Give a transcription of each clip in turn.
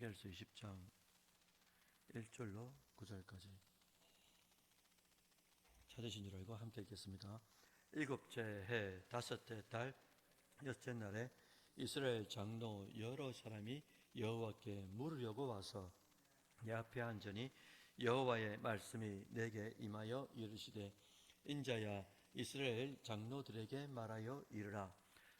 에스겔서 20장 1절로 9절까지 찾으신 줄 알고 함께 읽겠습니다. 일곱째 해 다섯째 달 여섯째 날에 이스라엘 장로 여러 사람이 여호와께 물으려고 와서 내 앞에 앉으니 여호와의 말씀이 내게 임하여 이르시되 인자야 이스라엘 장로들에게 말하여 이르라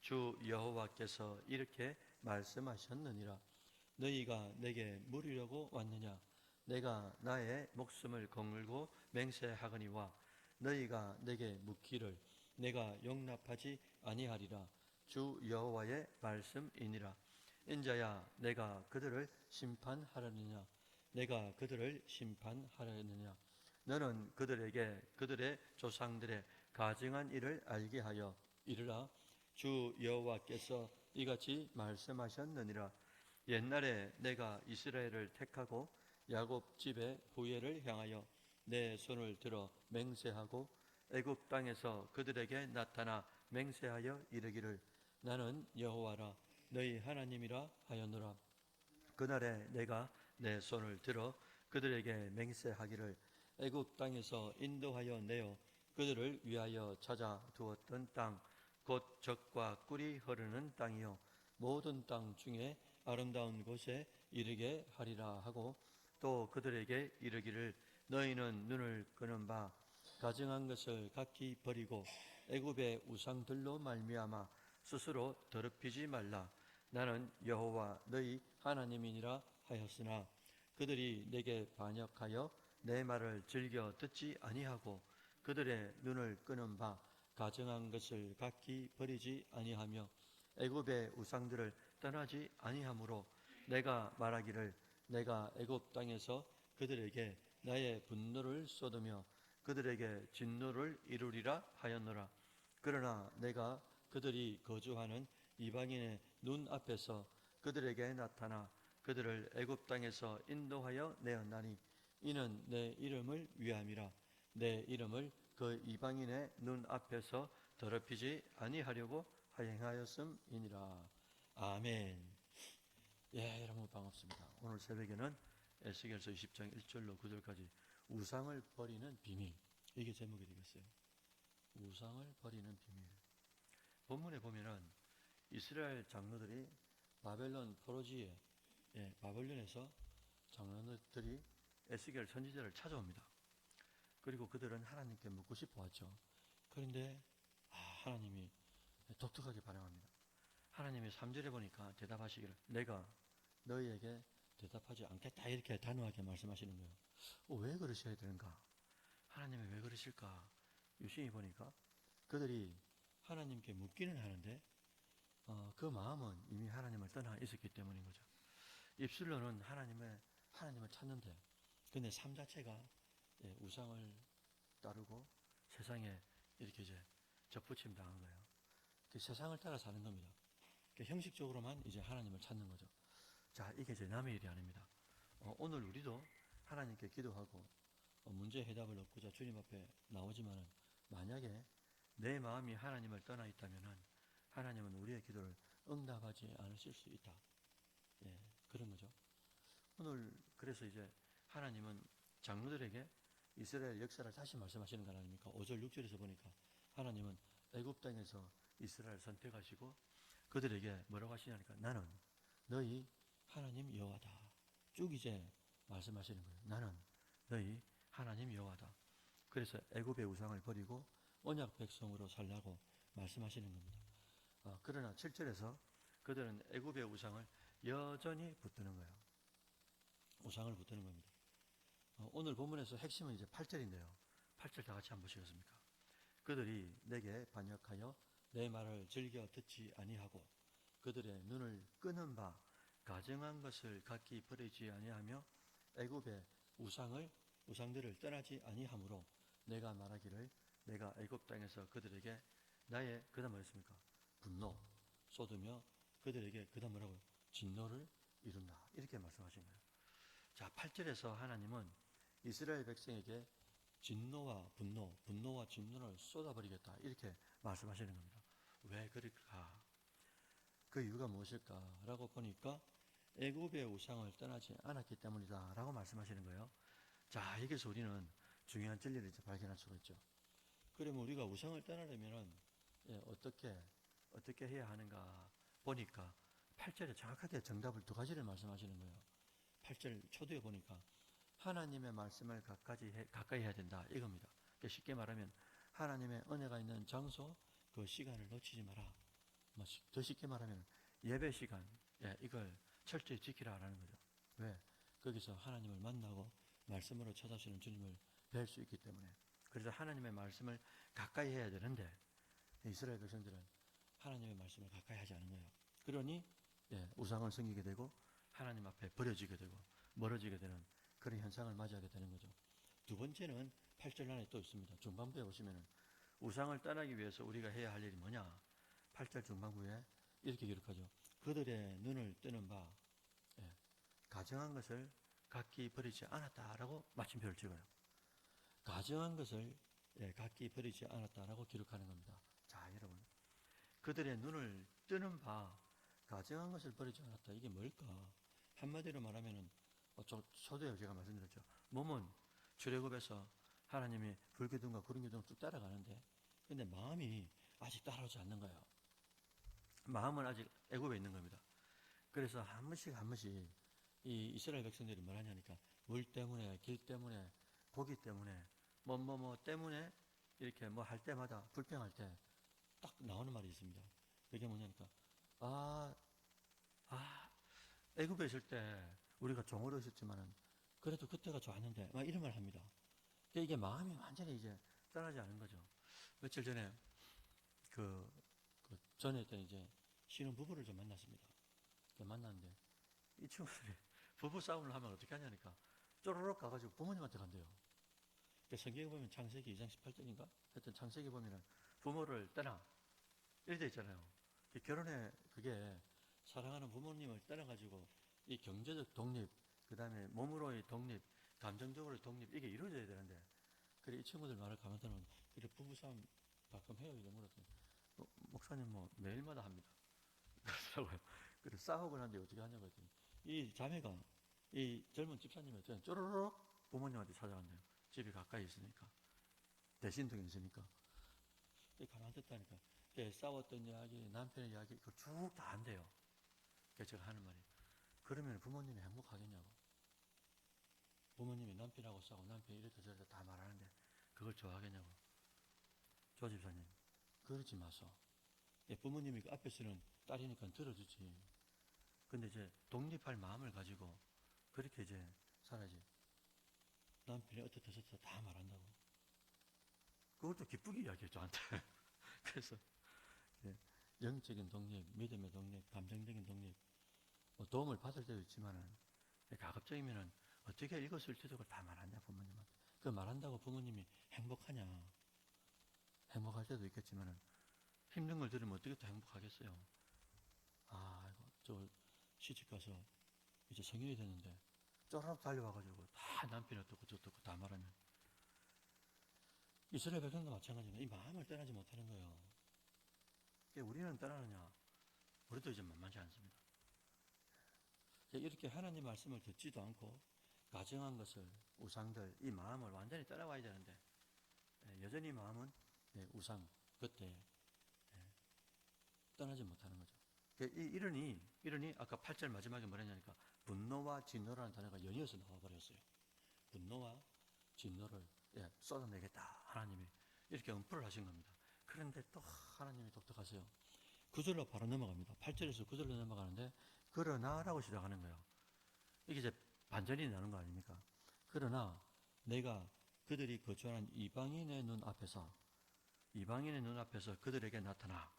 주 여호와께서 이렇게 말씀하셨느니라 너희가 내게 물으려고 왔느냐? 내가 나의 목숨을 거물고 맹세하거니와 너희가 내게 묻기를 내가 용납하지 아니하리라. 주 여호와의 말씀이니라. 인자야 내가 그들을 심판하려느냐? 내가 그들을 심판하려느냐? 너는 그들에게 그들의 조상들의 가증한 일을 알게 하여 이르라. 주 여호와께서 이같이 말씀하셨느니라 옛날에 내가 이스라엘을 택하고 야곱 집의 후예를 향하여 내 손을 들어 맹세하고 애굽 땅에서 그들에게 나타나 맹세하여 이르기를 나는 여호와라 너희 하나님이라 하였노라. 그날에 내가 내 손을 들어 그들에게 맹세하기를 애굽 땅에서 인도하여 내어 그들을 위하여 찾아 두었던 땅 곧 적과 꿀이 흐르는 땅이요 모든 땅 중에 아름다운 곳에 이르게 하리라 하고 또 그들에게 이르기를 너희는 눈을 끄는 바 가증한 것을 각기 버리고 애굽의 우상들로 말미암아 스스로 더럽히지 말라. 나는 여호와 너희 하나님이니라 하였으나 그들이 내게 반역하여 내 말을 즐겨 듣지 아니하고 그들의 눈을 끄는 바 가증한 것을 각기 버리지 아니하며 애굽의 우상들을 떠나지 아니하므로 내가 말하기를 내가 애굽 땅에서 그들에게 나의 분노를 쏟으며 그들에게 진노를 이루리라 하였노라. 그러나 내가 그들이 거주하는 이방인의 눈 앞에서 그들에게 나타나 그들을 애굽 땅에서 인도하여 내었나니 이는 내 이름을 위함이라. 내 이름을 그 이방인의 눈 앞에서 더럽히지 아니하려고 하행하였음이니라 아멘 예 여러분 반갑습니다 오늘 새벽에는 에스겔서 20장 1절로 9절까지 우상을 버리는 비밀 이게 제목이 되겠어요 우상을 버리는 비밀 본문에 보면은 이스라엘 장로들이 바벨론 포로지에 예, 바벨론에서 장로들이 에스겔 선지자를 찾아옵니다. 그리고 그들은 하나님께 묻고 싶어 왔죠. 그런데 아, 하나님이 독특하게 반응합니다. 하나님이 3절에 보니까 대답하시기를 내가 너희에게 대답하지 않겠다 이렇게 단호하게 말씀하시는 거예요. 어, 왜 그러셔야 되는가? 하나님이 왜 그러실까? 유심히 보니까 그들이 하나님께 묻기는 하는데 어, 그 마음은 이미 하나님을 떠나 있었기 때문인 거죠. 입술로는 하나님의 하나님을 찾는데, 근데 삶 자체가 예, 우상을 따르고 세상에 이렇게 이제 접붙임 당한 거예요. 그 세상을 따라 사는 겁니다. 그 형식적으로만 이제 하나님을 찾는 거죠. 자, 이게 제 남의 일이 아닙니다. 어, 오늘 우리도 하나님께 기도하고 어, 문제 해답을 얻고자 주님 앞에 나오지만은 만약에 내 마음이 하나님을 떠나 있다면은 하나님은 우리의 기도를 응답하지 않으실 수 있다. 예, 그런 거죠. 오늘 그래서 이제 하나님은 장로들에게 이스라엘 역사를 다시 말씀하시는 거 아닙니까? 5절 6절에서 보니까 하나님은 애굽 땅에서 이스라엘 선택하시고 그들에게 뭐라고 하시냐니까 나는 너희 하나님 여호와다. 쭉 이제 말씀하시는 거예요. 나는 너희 하나님 여호와다. 그래서 애굽의 우상을 버리고 언약 백성으로 살라고 말씀하시는 겁니다. 어, 그러나 7절에서 그들은 애굽의 우상을 여전히 붙드는 거예요. 우상을 붙드는 겁니다. 어, 오늘 본문에서 핵심은 이제 8절인데요. 8절 다 같이 한번 보시겠습니까? 그들이 내게 반역하여 내 말을 즐겨 듣지 아니하고 그들의 눈을 끄는 바 가정한 것을 각기 버리지 아니하며 애굽의 우상을 우상들을 떠나지 아니하므로 내가 말하기를 내가 애굽 땅에서 그들에게 나의 그다음 뭐였습니까? 분노 쏟으며 그들에게 그다음 뭐라고요? 진노를 이룬다. 이렇게 말씀하신 거예요. 자, 8절에서 하나님은 이스라엘 백성에게 진노와 분노, 분노와 진노를 쏟아버리겠다. 이렇게 말씀하시는 겁니다. 왜 그럴까? 그 이유가 무엇일까? 라고 보니까 애굽의 우상을 떠나지 않았기 때문이다라고 말씀하시는 거예요. 자, 여기서 우리는 중요한 진리를 이제 발견할 수가 있죠. 그러면 우리가 우상을 떠나려면은 예, 어떻게 어떻게 해야 하는가 보니까 8절에 정확하게 정답을 두 가지를 말씀하시는 거예요. 8절 초두에 보니까 하나님의 말씀을 가까이, 해, 가까이 해야 된다 이겁니다. 그러니까 쉽게 말하면 하나님의 은혜가 있는 장소 그 시간을 놓치지 마라. 뭐 시- 더 쉽게 말하면 예배 시간 예, 이걸 철저히 지키라라는 거죠. 왜? 거기서 하나님을 만나고 말씀으로 찾아주시는 주님을 뵐 수 있기 때문에 그래서 하나님의 말씀을 가까이 해야 되는데 이스라엘 백성들은 하나님의 말씀을 가까이 하지 않은 거예요. 그러니 예, 우상을 섬기게 되고 하나님 앞에 버려지게 되고 멀어지게 되는 그런 현상을 맞이하게 되는 거죠. 두 번째는 8절 안에 또 있습니다. 중반부에 보시면은 우상을 떠나기 위해서 우리가 해야 할 일이 뭐냐? 8절 중반부에 이렇게 기록하죠. 그들의 눈을 뜨는 바 예, 가정한 것을 각기 버리지 않았다라고 마침표를 찍어요. 가정한 것을 예, 각기 버리지 않았다라고 기록하는 겁니다. 자, 여러분. 그들의 눈을 뜨는 바 가정한 것을 버리지 않았다. 이게 뭘까? 한마디로 말하면은 어, 저, 초대에 제가 말씀드렸죠. 몸은 출애굽에서 하나님이 불기둥과 구름기둥을 쭉 따라가는데 근데 마음이 아직 따라오지 않는 거예요. 마음은 아직 애굽에 있는 겁니다. 그래서 한 번씩 한 번씩 이 이스라엘 백성들이 뭘 하냐니까 물 때문에 길 때문에 고기 때문에 뭐 뭐 뭐 때문에 이렇게 뭐 할 때마다 불평할 때 딱 나오는 말이 있습니다. 그게 뭐냐니까 아, 아, 애굽에 있을 때 우리가 종으로 있었지만은 그래도 그때가 좋았는데 막 이런 말 합니다. 이게 마음이 완전히 이제 떠나지 않은 거죠. 며칠 전에 그, 그 전에 때 이제 신혼 부부를 좀 만났습니다. 그 만났는데 이 친구들이 부부 싸움을 하면 어떻게 하냐니까 쪼르륵 가가지고 부모님한테 간대요. 그 성경에 보면 창세기 2장 18절인가? 하여튼 창세기 보면은 부모를 떠나 이렇게 돼 있잖아요. 그 결혼에 그게 사랑하는 부모님을 떠나가지고 이 경제적 독립, 그 다음에 몸으로의 독립, 감정적으로의 독립 이게 이루어져야 되는데 그래 이 친구들 말을 가만 들으면 그래 부부싸움 가끔 해요 이래 물었더니 어, 목사님 뭐 매일마다 합니다. 그러더라고요. 그래 싸우고 난데 어떻게 하냐고 했더니 이 자매가 이 젊은 어떻게 쪼르륵 부모님한테 찾아간대요. 집이 가까이 있으니까 대신동에 있으니까 이 가만 듣다니까 예, 싸웠던 이야기, 남편의 이야기, 그걸 쭉다 한대요. 그래서 제가 하는 말이, 그러면 부모님이 행복하겠냐고. 부모님이 남편하고 싸우고 남편이 이렇게 저렇게 다 말하는데, 그걸 좋아하겠냐고. 조 집사님, 그러지 마소. 예, 부모님이 그 앞에서는 딸이니까 들어주지. 근데 이제 독립할 마음을 가지고, 그렇게 이제 살아야지. 남편이 어떻다 저떻다 다 말한다고. 그것도 기쁘게 이야기해, 저한테. 그래서, 예, 영적인 독립, 믿음의 독립, 감정적인 독립, 뭐 도움을 받을 때도 있지만은, 예, 가급적이면은 어떻게 읽었을지도 다 말하냐, 부모님한테. 그 말한다고 부모님이 행복하냐. 행복할 때도 있겠지만은, 힘든 걸 들으면 어떻게 또 행복하겠어요. 아, 이거, 저, 시집 가서 이제 성인이 됐는데, 쪼르륵 달려와가지고 다 남편이 어떻고 저떻고 다 말하면, 이스라엘 백성도 마찬가지입니다. 이 마음을 떠나지 못하는 거예요. 우리는 떠나느냐? 우리도 이제 만만치 않습니다. 이렇게 하나님 말씀을 듣지도 않고 가정한 것을 우상들 이 마음을 완전히 떠나와야 되는데 예, 여전히 마음은 예, 우상 그때 예, 떠나지 못하는 거죠. 그 이- 이러니 이러니 아까 8절 마지막에 뭐랬냐니까 분노와 진노라는 단어가 연이어서 나와 버렸어요. 분노와 진노를 예, 쏟아내겠다 하나님이 이렇게 언포를 하신 겁니다. 그런데 또 하나님이 독특하세요. 구절로 바로 넘어갑니다. 8절에서 구절로 넘어가는데 그러나라고 시작하는 거예요. 이게 이제 반전이 나는 거 아닙니까? 그러나 내가 그들이 거주하는 이방인의 눈 앞에서 이방인의 눈 앞에서 그들에게 나타나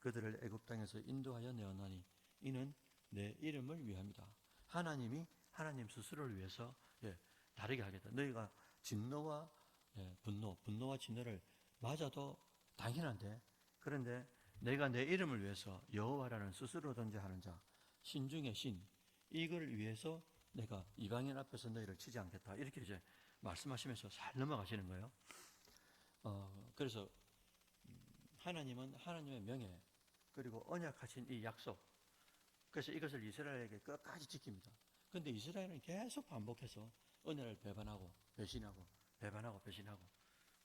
그들을 애굽 땅에서 인도하여 내어나니 이는 내 이름을 위함이다. 하나님이 하나님 스스로를 위해서 예, 다르게 하겠다. 너희가 진노와 예, 분노, 분노와 진노를 맞아도 당연한데 그런데 내가 내 이름을 위해서 여호와라는 스스로 던져하는 자 신중의 신 이걸 위해서 내가 이방인 앞에서 너희를 치지 않겠다 이렇게 이제 말씀하시면서 잘 넘어가시는 거예요. 어, 그래서 음, 하나님은 하나님의 명예 그리고 언약하신 이 약속 그래서 이것을 이스라엘에게 끝까지 지킵니다. 근데 이스라엘은 계속 반복해서 은혜를 배반하고 배신하고 배반하고 배신하고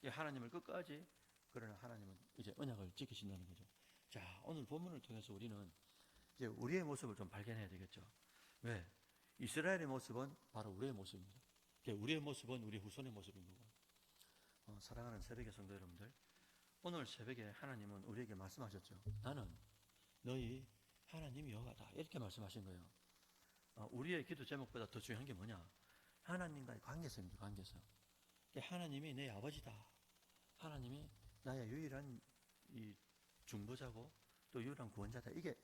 이 하나님을 끝까지 그러나 하나님은 이제 언약을 지키신다는 거죠. 자, 오늘 본문을 통해서 우리는 이제 우리의 모습을 좀 발견해야 되겠죠. 왜? 이스라엘의 모습은 바로 우리의 모습입니다. 그러니까 우리의 모습은 우리 후손의 모습인 거고. 어, 사랑하는 새벽의 성도 여러분들, 오늘 새벽에 하나님은 우리에게 말씀하셨죠. 나는 너희 하나님 여호와다 이렇게 말씀하신 거예요. 어, 우리의 기도 제목보다 더 중요한 게 뭐냐? 하나님과의 관계성입니다. 관계성. 그러니까 하나님이 내 아버지다. 하나님이 나의 유일한 이 중보자고 또 유일한 구원자다. 이게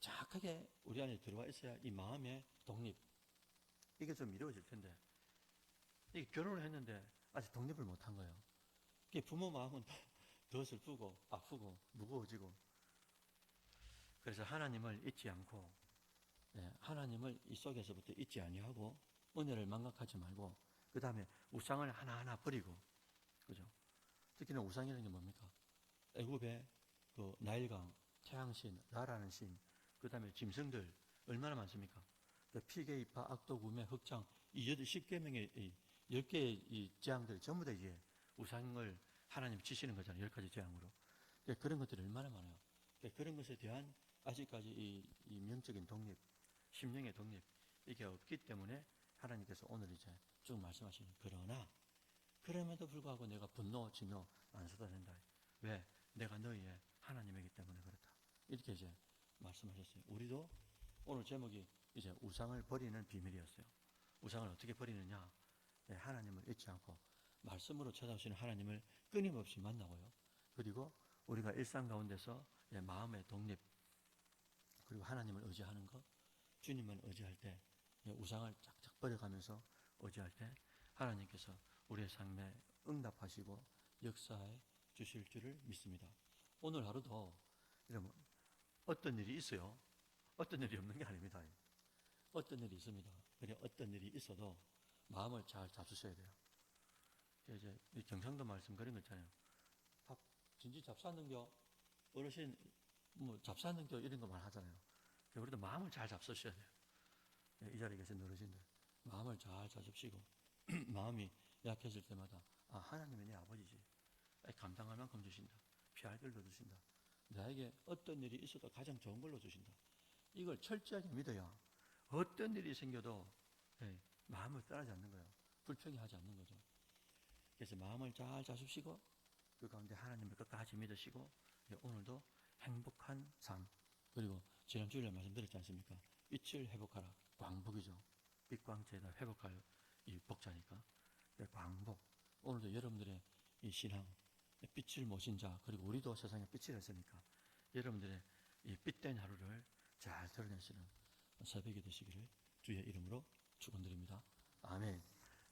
정확하게 우리 안에 들어와 있어야 이 마음의 독립 이게 좀 이루어질 텐데 이게 결혼을 했는데 아직 독립을 못한 거예요. 이게 부모 마음은 더, 더 슬프고 아프고 무거워지고 그래서 하나님을 잊지 않고 예, 하나님을 이 속에서부터 잊지 아니하고 은혜를 망각하지 말고 그 다음에 우상을 하나하나 버리고 그죠? 특히나 우상이라는 게 뭡니까? 애굽의 그 나일강, 태양신, 라라는 신, 그 다음에 짐승들 얼마나 많습니까? 그 피게이파, 악도구매, 흑장 이 여덟 십계명의 이열 개의 이 재앙들 전부 다 이제 우상을 하나님 치시는 거잖아요. 열 가지 재앙으로. 그러니까 그런 것들이 얼마나 많아요. 그러니까 그런 것에 대한 아직까지 이, 이 명적인 독립, 심령의 독립 이게 없기 때문에 하나님께서 오늘 이제 쭉 말씀하시는 그러나 그럼에도 불구하고 내가 분노, 진노 안 쏟아낸다. 왜? 내가 너희의 하나님이기 때문에 그렇다. 이렇게 이제 말씀하셨어요. 우리도 오늘 제목이 이제 우상을 버리는 비밀이었어요. 우상을 어떻게 버리느냐? 네, 하나님을 잊지 않고 말씀으로 찾아오시는 하나님을 끊임없이 만나고요. 그리고 우리가 일상 가운데서 예, 마음의 독립 그리고 하나님을 의지하는 것, 주님만 의지할 때 예, 우상을 쫙쫙 버려가면서 의지할 때 하나님께서 우리의 삶에 응답하시고 역사해 주실 줄을 믿습니다. 오늘 하루도 여러분 어떤 일이 있어요? 어떤 일이 없는 게 아닙니다. 어떤 일이 있습니다. 그래 어떤 일이 있어도 마음을 잘 잡수셔야 돼요. 이제 이 경상도 말씀 그런 거 있잖아요. 밥 진지 잡쌌는겨 어르신 뭐 잡쌌는겨 이런 거 말하잖아요. 그래서 우리도 마음을 잘 잡수셔야 돼요. 예, 이 자리에 계신 어르신들 마음을 잘 잡수시고 마음이 약해질 때마다 아 하나님이 내 아버지지. 아이, 감당할 만큼 주신다. 피할 길도 주신다. 나에게 어떤 일이 있어도 가장 좋은 걸로 주신다. 이걸 철저하게 믿어야 어떤 일이 생겨도 예, 마음을 떠나지 않는 거예요. 불평이 하지 않는 거죠. 그래서 마음을 잘 잡수시고 그 가운데 하나님을 끝까지 믿으시고 예, 오늘도 행복한 삶 그리고 지난 주일에 말씀드렸지 않습니까? 빛을 회복하라. 광복이죠. 빛광체에다 회복할 이 복자니까. 예, 광복. 오늘도 여러분들의 이 신앙, 빛을 모신 자, 그리고 우리도 세상에 빛을 했으니까 여러분들의 이 빛된 하루를 잘 드러내시는 새벽이 되시기를 주의 이름으로 축원드립니다. 아멘.